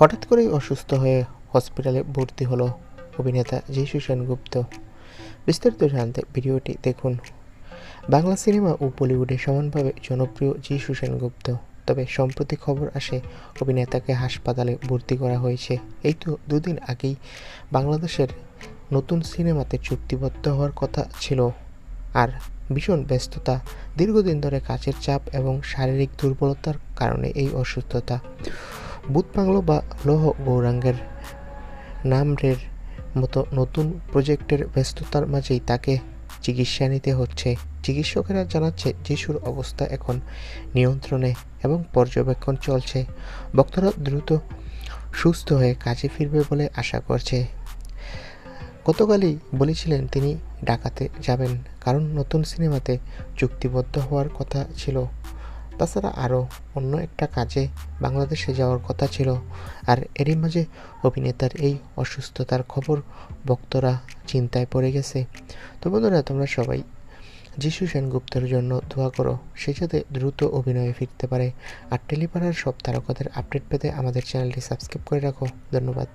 হঠাৎ করেই অসুস্থ হয়ে হসপিটালে ভর্তি হলো অভিনেতা যিশু সেনগুপ্ত। বিস্তারিত জানতে ভিডিওটি দেখুন। বাংলা সিনেমা ও বলিউডে সমানভাবে জনপ্রিয় যিশু সেনগুপ্ত। তবে সম্প্রতি খবর আসে অভিনেতাকে হাসপাতালে ভর্তি করা হয়েছে। এই তো দুদিন আগেই বাংলাদেশের নতুন সিনেমাতে চুক্তিবদ্ধ হওয়ার কথা ছিল। আর ভীষণ ব্যস্ততা, দীর্ঘদিন ধরে কাজের চাপ এবং শারীরিক দুর্বলতার কারণে এই অসুস্থতা। বুধ বাংলো বা লৌহ গৌরাঙ্গের নামরের মতো নতুন প্রজেক্টের ব্যস্ততার মাঝেই তাকে চিকিৎসা নিতে হচ্ছে। চিকিৎসকেরা জানাচ্ছে, যিশুর অবস্থা এখন নিয়ন্ত্রণে এবং পর্যবেক্ষণ চলছে। ভক্তরা দ্রুত সুস্থ হয়ে কাজে ফিরবে বলে আশা করছে। গতকালই বলেছিলেন তিনি ঢাকাতে যাবেন, কারণ নতুন সিনেমাতে চুক্তিবদ্ধ হওয়ার কথা ছিল। তাছাড়া আরও অন্য একটা কাজে বাংলাদেশে যাওয়ার কথা ছিল। আর এরই মাঝে অভিনেতার এই অসুস্থতার খবর ভক্তরা চিন্তায় পড়ে গেছে। তো বন্ধুরা, তোমরা সবাই যিশু সেনগুপ্তের জন্য দোয়া করো, সে যাতে দ্রুত অভিনয়ে ফিরতে পারে। আর টেলিপাড়ার সব তারকাদের আপডেট পেতে আমাদের চ্যানেলটি সাবস্ক্রাইব করে রাখো। ধন্যবাদ।